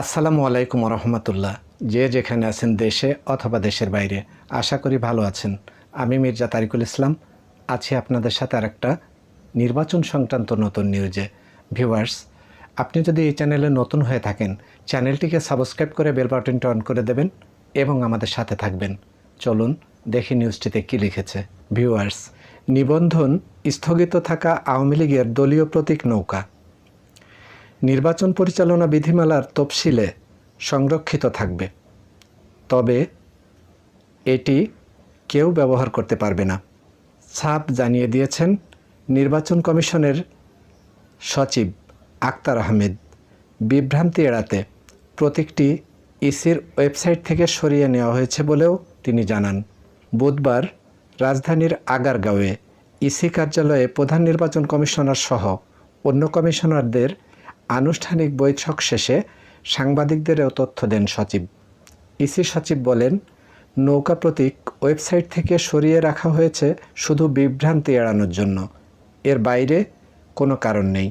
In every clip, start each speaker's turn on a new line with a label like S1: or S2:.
S1: আসসালামু আলাইকুম রহমতুল্লাহ যে যেখানে আছেন দেশে অথবা দেশের বাইরে, আশা করি ভালো আছেন। আমি মির্জা তারিকুল ইসলাম। আছি আপনাদের সাথে আর একটা নির্বাচন সংক্রান্ত নতুন নিউজে ভিউয়ার্স আপনি যদি এই চ্যানেলে নতুন হয়ে থাকেন চ্যানেলটিকে সাবস্ক্রাইব করে বেল বাটনটি অন করে দেবেন এবং আমাদের সাথে থাকবেন। চলুন দেখি নিউজটিতে কী লিখেছে। ভিউয়ার্স নিবন্ধন, স্থগিত থাকা আওয়ামী লীগের দলীয় প্রতীক নৌকা। নির্বাচন পরিচালনা বিধিমালার তফসিলে সংরক্ষিত থাকবে। তবে এটি কেউ ব্যবহার করতে পারবে না। সাপ জানিয়ে দিয়েছেন নির্বাচন কমিশনের সচিব আক্তার আহমেদ। বিভ্রান্তি এড়াতে প্রতীকটি ইসির ওয়েবসাইট থেকে সরিয়ে নেওয়া হয়েছে বলেও তিনি জানান। বুধবার রাজধানীর আগারগাঁওয়ে ইসি কার্যালয়ে প্রধান নির্বাচন কমিশনার সহ অন্য কমিশনারদের আনুষ্ঠানিক বৈঠক শেষে সাংবাদিকদেরও তথ্য দেন সচিব। ইসি সচিব বলেন, নৌকা প্রতীক ওয়েবসাইট থেকে সরিয়ে রাখা হয়েছে শুধু বিভ্রান্তি এড়ানোর জন্য। এর বাইরে কোনো কারণ নেই।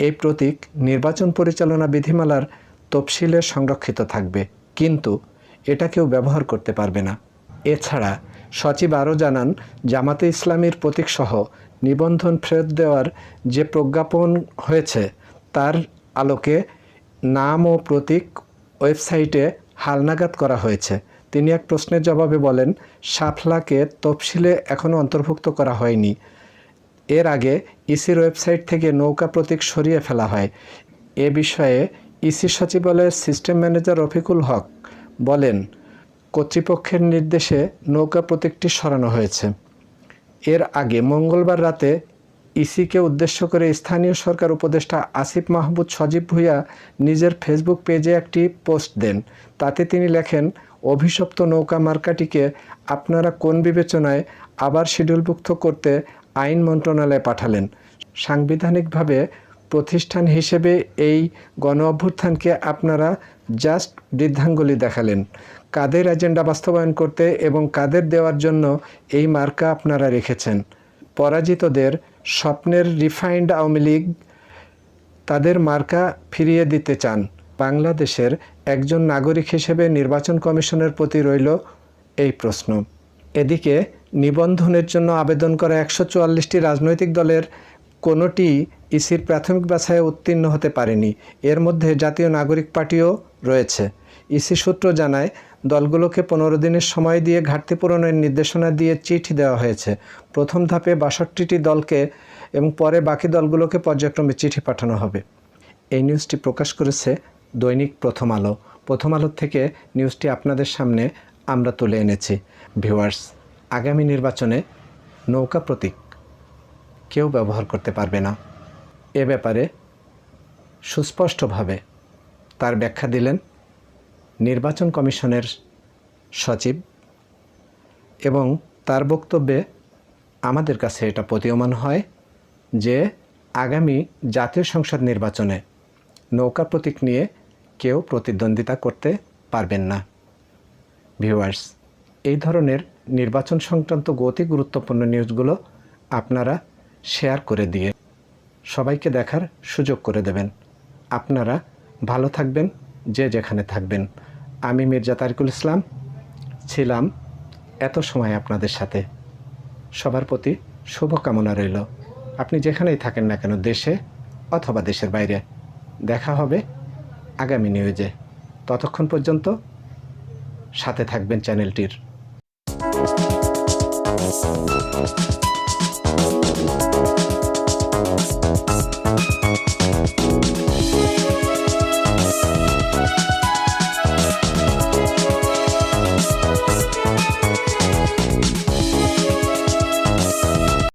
S1: এই প্রতীক নির্বাচন পরিচালনা বিধিমালার তফসিলে সংরক্ষিত থাকবে, কিন্তু এটা কেউ ব্যবহার করতে পারবে না। এছাড়া সচিব আরও জানান, জামাতে ইসলামীর প্রতীকসহ নিবন্ধন ফেরত দেওয়ার যে প্রজ্ঞাপন হয়েছে তার আলোকে নাম ও প্রতীক ওয়েবসাইটে হালনাগাদ করা হয়েছে। তিনি এক প্রশ্নের জবাবে বলেন সাফলাকে তফসিলে এখনও অন্তর্ভুক্ত করা হয়নি। এর আগে ইসির ওয়েবসাইট থেকে নৌকা প্রতীক সরিয়ে ফেলা হয়। এ বিষয়ে ইসি সচিবালয়ের সিস্টেম ম্যানেজার রফিকুল হক বলেন, কর্তৃপক্ষের নির্দেশে নৌকা প্রতীকটি সরানো হয়েছে। এর আগে মঙ্গলবার রাতে ইসিকে উদ্দেশ্য করে স্থানীয় সরকার উপদেষ্টা আসিফ মাহমুদ সজীব ভুইয়া নিজের ফেসবুক পেজে একটি পোস্ট দেন। তাতে তিনি লেখেন, অভিশপ্ত নৌকা মার্কাটিকে আপনারা কোন বিবেচনায় আবার শিডিউলভুক্ত করতে আইন মন্ত্রণালয়ে পাঠালেন? সাংবিধানিকভাবে প্রতিষ্ঠান হিসেবে এই গণ অভ্যুত্থানকে আপনারা জাস্ট বৃদ্ধাঙ্গুলি দেখালেন। কাদের এজেন্ডা বাস্তবায়ন করতে এবং কাদের দেওয়ার জন্য এই মার্কা আপনারা রেখেছেন? পরাজিতদের স্বপ্নের রিফাইন্ড আওয়ামী লীগ তাদের মার্কা ফিরিয়ে দিতে চান। বাংলাদেশের একজন নাগরিক হিসেবে নির্বাচন কমিশনের প্রতি রইল এই প্রশ্ন। এদিকে নিবন্ধনের জন্য আবেদন করা একশো চুয়াল্লিশটি রাজনৈতিক দলের কোনোটি ইসির প্রাথমিক বাছাইয়ে উত্তীর্ণ হতে পারেনি। এর মধ্যে জাতীয় নাগরিক পার্টিও রয়েছে। ইসি সূত্র জানায় দলগুলোকে পনেরো দিনের সময় দিয়ে ঘাটতি পূরণের নির্দেশনা দিয়ে চিঠি দেওয়া হয়েছে। প্রথম ধাপে বাষট্টিটি দলকে এবং পরে বাকি দলগুলোকে পর্যায়ক্রমে চিঠি পাঠানো হবে। এই নিউজটি প্রকাশ করেছে দৈনিক প্রথম আলো। প্রথম আলো থেকে নিউজটি আপনাদের সামনে আমরা তুলে এনেছি। ভিউয়ার্স, আগামী নির্বাচনে নৌকা প্রতীক কেউ ব্যবহার করতে পারবে না। এ ব্যাপারে সুস্পষ্টভাবে তার ব্যাখ্যা দিলেন নির্বাচন কমিশনের সচিব এবং তার বক্তব্যে আমাদের কাছে এটা প্রতীয়মান হয় যে আগামী জাতীয় সংসদ নির্বাচনে নৌকা প্রতীক নিয়ে কেউ প্রতিদ্বন্দ্বিতা করতে পারবেন না। ভিউয়ার্স, এই ধরনের নির্বাচন সংক্রান্ত গতি গুরুত্বপূর্ণ নিউজগুলো আপনারা শেয়ার করে দিয়ে সবাইকে দেখার সুযোগ করে দেবেন। আপনারা ভালো থাকবেন যে যেখানে থাকবেন। আমি মির্জা তারিকুল ইসলাম। ছিলাম এত সময় আপনাদের সাথে। সবার প্রতি শুভকামনা রইল। আপনি যেখানেই থাকেন না কেন, দেশে অথবা দেশের বাইরে, দেখা হবে আগামী নিউজে। ততক্ষণ পর্যন্ত সাথে থাকবেন চ্যানেলটির।